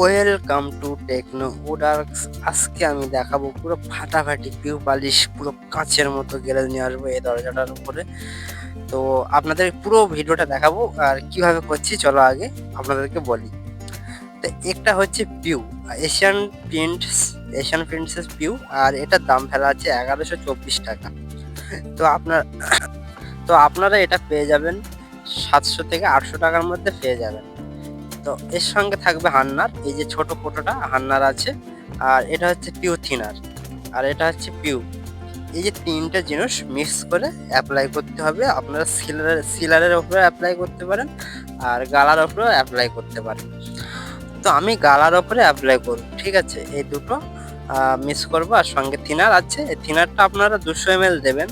Welcome to techno উডার্কস আজকে আমি দেখাবো পুরো ফাটাফাটি, পিউ পালিশ, পুরো কাঁচের মতো গ্যারেজ নিয়ে আসব এই দরজাটার উপরে। তো আপনাদের পুরো ভিডিওটা দেখাবো আর কীভাবে করছি চলো আগে আপনাদেরকে বলি। তো একটা হচ্ছে পিউ এশিয়ান প্রিন্টস এশিয়ান প্রিন্টসেস পিউ আর এটার দাম ফেলা আছে এগারোশো চব্বিশ টাকা। তো আপনার, তো আপনারা এটা পেয়ে যাবেন সাতশো থেকে আটশো টাকার মধ্যে পেয়ে যাবেন। তো এর সঙ্গে থাকবে হান্নার, এই যে ছোট ফটোটা হান্নার আছে, আর এটা হচ্ছে পিউ থিনার, আর এটা হচ্ছে পিউ। এই যে তিনটে জিনিস মিক্স করে অ্যাপ্লাই করতে হবে, আপনারা সিলারের সিলারের ওপরে অ্যাপ্লাই করতে পারেন, আর গালার ওপরেও অ্যাপ্লাই করতে পারেন। তো আমি গালার ওপরে অ্যাপ্লাই করব, ঠিক আছে? এই দুটো মিক্স করব, আর সঙ্গে থিনার আছে। এই থিনারটা আপনারা দুশো এম দেবেন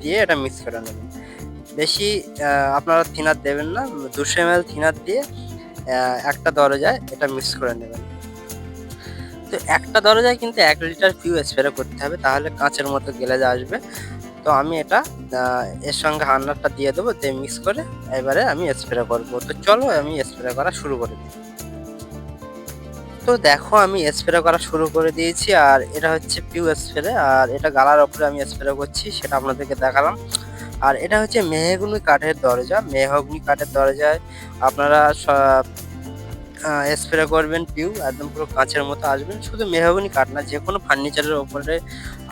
দিয়ে এটা মিক্স করে নেবেন। বেশি আপনারা থিনার দেবেন না, দুশো এম থিনার দিয়ে একটা দরজায় এটা মিক্স করে নেবেন। তো একটা দরজায় কিন্তু এক লিটার পিউ স্প্রে করতে হবে, তাহলে কাঁচের মতো গ্লেজ আসবে। তো আমি এটা এর সঙ্গে হান্নারটা দিয়ে দেবো, দিয়ে মিক্স করে এবারে আমি স্প্রে করব। তো চলো আমি স্প্রে করা শুরু করে দিই। তো দেখো আমি স্প্রে করা শুরু করে দিয়েছি, আর এটা হচ্ছে পিউ স্প্রে আর এটা গালার ওপরে আমি স্প্রে করছি, সেটা আপনাদেরকে দেখালাম। আর এটা হচ্ছে মেহগুনি কাঠের দরজা, মেহগুনি কাঠের দরজায় আপনারা স্প্রে করবেন পিউ একদম পুরো কাঁচের মতো আসবেন। শুধু মেহগুনি কাঠ না, যে কোনো ফার্নিচারের ওপরে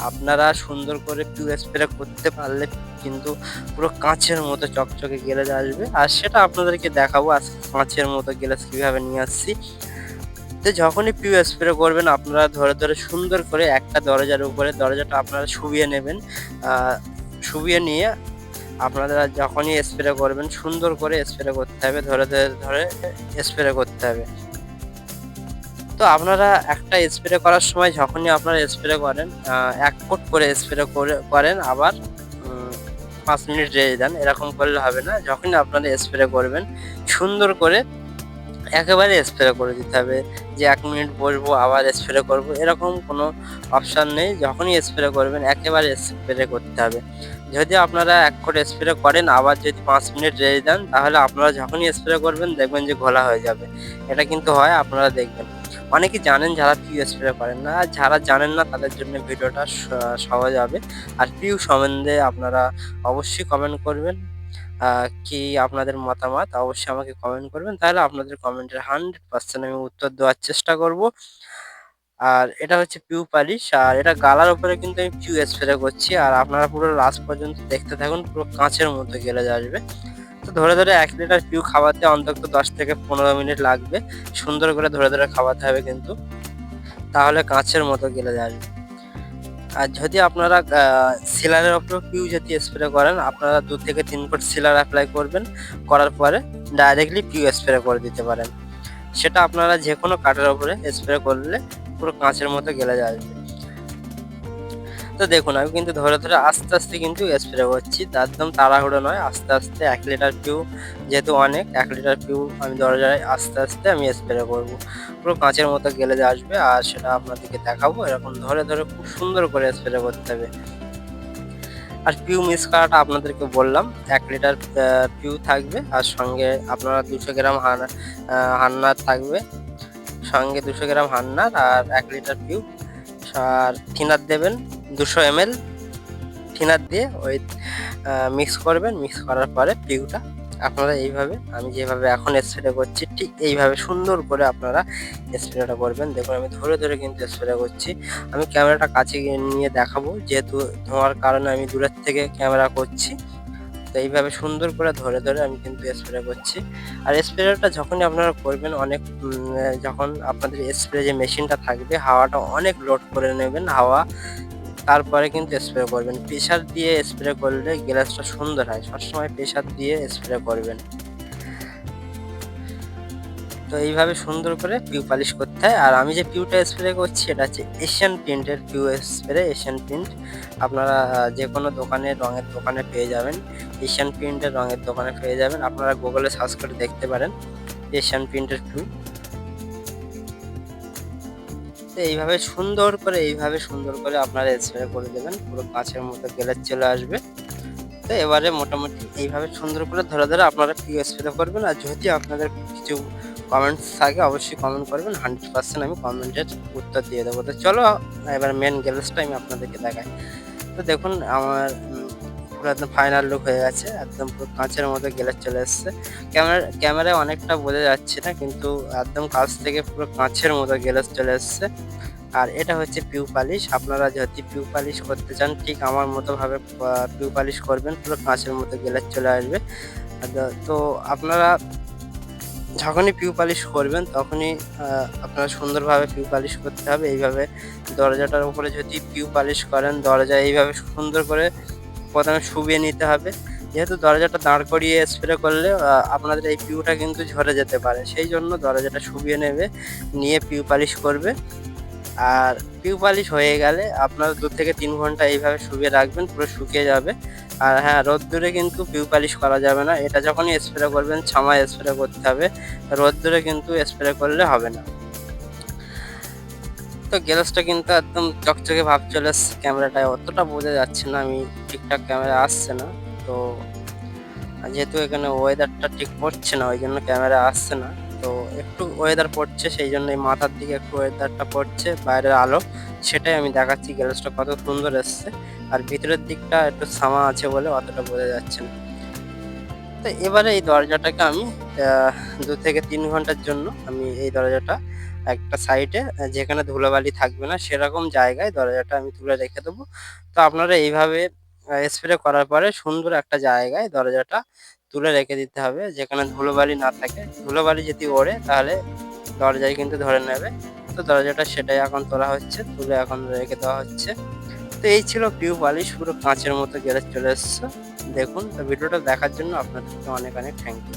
আপনারা সুন্দর করে পিউ স্প্রে করতে পারলে কিন্তু পুরো কাঁচের মতো চকচকে গ্যারেজ আসবে। আর সেটা আপনাদেরকে দেখাবো আজকে কাঁচের মতো গ্যারেজ কীভাবে নিয়ে আসছি। তো যখনই পিউ স্প্রে করবেন, আপনারা ধরে ধরে সুন্দর করে একটা দরজার উপরে দরজাটা আপনারা শুবিয়ে নেবেন। শুবিয়ে নিয়ে আপনারা যখনই স্প্রে করবেন, সুন্দর করে স্প্রে করতে হবে, ধরে ধরে ধরে স্প্রে করতে হবে। তো আপনারা একটা স্প্রে করার সময় যখনই আপনারা স্প্রে করেন এক ফুট করে স্প্রে করে, করেন, আবার পাঁচ মিনিট রেখে দেন, এরকম করলে হবে না। যখনই আপনারা স্প্রে করবেন, সুন্দর করে একেবারে স্প্রে করে দিতে হবে। যে এক মিনিট বসবো, আবার স্প্রে করব, এরকম কোনো অপশান নেই। যখনই স্প্রে করবেন, একেবারে স্প্রে করতে হবে। যদি আপনারা এক করে স্প্রে করেন, আবার যদি পাঁচ মিনিট রেখে দেন তাহলে আপনারা যখনই স্প্রে করবেন, দেখবেন যে ঘোলা হয়ে যাবে। এটা কিন্তু হয়, আপনারা দেখবেন। অনেকে জানেন যারা পিউ স্প্রে করেন না, আর যারা জানেন না, তাদের জন্য ভিডিওটা সহজ হবে। আর পিউ সম্বন্ধে আপনারা অবশ্যই কমেন্ট করবেন। কি আপনাদের মতামত? অবশ্যই আমাকে কমেন্ট করবেন। তাহলে আপনাদের কমেন্টের হান্ড্রেড পার্সেন্ট আমি উত্তর দেওয়ার চেষ্টা করব। আর এটা হচ্ছে পিউ পালিশ আর এটা গালার উপরে কিন্তু আমি পিউ স্প্রে করছি। আর আপনারা পুরো লাস্ট পর্যন্ত দেখতে থাকুন, পুরো কাঁচের মতো গেলে আসবে তো ধরে ধরে এক লিটার পিউ খাওয়াতে অন্তত দশ থেকে পনেরো মিনিট লাগবে। সুন্দর করে ধরে ধরে খাওয়াতে হবে কিন্তু। তাহলে কাঁচের মতো গেলে আসবে আর যদি আপনারা সিলারের ওপর পিউ যদি স্প্রে করেন, আপনারা দু থেকে তিন ফুট সিলার অ্যাপ্লাই করবেন, করার পরে ডাইরেক্টলি পিউ স্প্রে করে দিতে পারেন। সেটা আপনারা যে কোনো কাঠের ওপরে স্প্রে করলে পুরো কাঁচের মতো গেলে আসবে তো দেখুন, আমি কিন্তু ধরে ধরে আস্তে আস্তে কিন্তু স্প্রে করছি। একদম তাড়াহুড়ো নয়, আস্তে আস্তে এক লিটার পিউ যেহেতু অনেক, এক লিটার পিউ আমি দরজায় আস্তে আস্তে আমি স্প্রে করব। পুরো কাঁচের মতো গেলে আসবে আর সেটা আপনাদেরকে দেখাবো। এরকম ধরে ধরে খুব সুন্দর করে স্প্রে করতে হবে। আর পিউ মিক্স করাটা আপনাদেরকে বললাম, এক লিটার পিউ থাকবে আর সঙ্গে আপনারা দুশো গ্রাম হানা হান্নার থাকবে। সঙ্গে দুশো গ্রাম হান্নার আর এক লিটার পিউ। আর থিনার দেবেন দুশো এম এল দিয়ে ওই মিক্স করবেন। মিক্স করার পরে পিউটা আপনারা এইভাবে, আমি যেভাবে এখন স্প্রে করছি, ঠিক এইভাবে সুন্দর করে আপনারা স্প্রেটা করবেন। দেখুন, আমি ধরে ধরে কিন্তু স্প্রে করছি। আমি ক্যামেরাটা কাছে নিয়ে দেখাবো, যেহেতু ধোঁয়ার কারণে আমি দূরের থেকে ক্যামেরা করছি। তো এইভাবে সুন্দর করে ধরে ধরে আমি কিন্তু স্প্রে করছি। আর স্প্রেটা যখনই আপনারা করবেন, অনেক যখন আপনাদের স্প্রে যে মেশিনটা থাকবে, হাওয়াটা অনেক লোড করে নেবেন। হাওয়া তারপরে কিন্তু স্প্রে করবেন। প্রেশার দিয়ে স্প্রে করলে গ্লাসটা সুন্দর হয়। সবসময় প্রেশার দিয়ে স্প্রে করবেন। তো এইভাবে সুন্দর করে পিউ পালিশ করতে হয়। আর আমি যে পিউটা স্প্রে করছি, এটা হচ্ছে এশিয়ান প্রিন্টের পিউ স্প্রে এশিয়ান প্রিন্ট আপনারা যে কোনো দোকানে, রঙের দোকানে পেয়ে যাবেন। এশিয়ান প্রিন্টের রঙের দোকানে পেয়ে যাবেন। আপনারা গুগলে সার্চ করে দেখতে পারেন। এশিয়ান প্রিন্টের পিউ তো এইভাবে সুন্দর করে, এইভাবে সুন্দর করে আপনারা স্প্রে করে দেবেন, পুরো কাঁচের মতো গেলে চলে আসবে। তো এবারে মোটামুটি এইভাবে সুন্দর করে ধরে ধরে আপনারা পিউ স্প্রে করবেন আর যদি আপনাদের কিছু কমেন্টস থাকে, অবশ্যই কমেন্ট করবেন। হান্ড্রেড পার্সেন্ট আমি কমেন্টের উত্তর দিয়ে দেবো। তো চলো, এবার মেন গ্যারেজটা আমি আপনাদেরকে দেখাই। তো দেখুন, আমার পুরো একদম ফাইনাল লুক হয়ে গেছে, একদম পুরো কাঁচের মতো গ্যারেজ চলে এসছে। ক্যামেরা ক্যামেরায় অনেকটা বোঝা যাচ্ছে না, কিন্তু একদম কাছ থেকে পুরো কাঁচের মতো গ্যারেজ চলে এসছে। আর এটা হচ্ছে পিউ পালিশ আপনারা যদি পিউ পালিশ করতে চান, ঠিক আমার মতো ভাবে পিউ পালিশ করবেন, পুরো কাঁচের মতো গ্যারেজ চলে আসবে। তো আপনারা যখনই পিউ পালিশ করবেন, তখনই আপনারা সুন্দরভাবে পিউ পালিশ করতে হবে। এইভাবে দরজাটার উপরে যদি পিউ পালিশ করেন, দরজা এইভাবে সুন্দর করে প্রথমে শুবিয়ে নিতে হবে। যেহেতু দরজাটা দাঁড় করিয়ে স্প্রে করলে আপনাদের এই পিউটা কিন্তু ঝরে যেতে পারে। সেই জন্য দরজাটা শুবিয়ে নেবে, নিয়ে পিউ পালিশ করবে। আর পিউ পালিশ হয়ে গেলে আপনারা দু থেকে তিন ঘণ্টা এইভাবে শুকিয়ে রাখবেন, পুরো শুকিয়ে যাবে। আর হ্যাঁ রোদ্দুরে কিন্তু পিউ পালিশ করা যাবে না। এটা যখনই স্প্রে করবেন, ছামায় স্প্রে করতে হবে। রোদ্দুরে কিন্তু স্প্রে করলে হবে না। তো গ্যালাসটা কিন্তু একদম চকচকে ভাব চলে ক্যামেরাটায় অতটা বোঝা যাচ্ছে না। আমি ঠিকঠাক ক্যামেরা আসছে না। তো যেহেতু এখানে ওয়েদারটা ঠিক পড়ছে না ওই জন্য ক্যামেরা আসছে না। তো, একটু ওয়েদার পড়ছে, সেই জন্য এই মাথার দিকে একটু ওয়েদারটা পড়ছে, বাইরের আলো। সেটাই আমি দেখাচ্ছি গ্যালাসটা কত সুন্দর এসছে। আর ভিতরের দিকটা একটু সামা আছে বলে অতটা বোঝা যাচ্ছে না। তো, এবারে এই দরজাটাকে আমি দু থেকে তিন ঘণ্টার জন্য আমি এই দরজাটা একটা সাইডে যেখানে ধুলোবালি থাকবে না, সেরকম জায়গায় দরজাটা আমি তুলে রেখে দেবো। তো, আপনারা এইভাবে স্প্রে করার পরে সুন্দর একটা জায়গায় দরজাটা তুলে রেখে দিতে হবে। যেখানে ধুলোবালি না থাকে। ধুলোবালি যদি ওড়ে, তাহলে দরজায় কিন্তু ধরে নেবে। তো দরজাটা সেটাই এখন তোলা হচ্ছে, তুলে এখন রেখে দেওয়া হচ্ছে। তো এই ছিল পিউ বালিশ পুরো কাঁচের মতো গ্যারেজ চলে এসছে। দেখুন, তো ভিডিওটা দেখার জন্য আপনাদেরকে অনেক অনেক থ্যাংক ইউ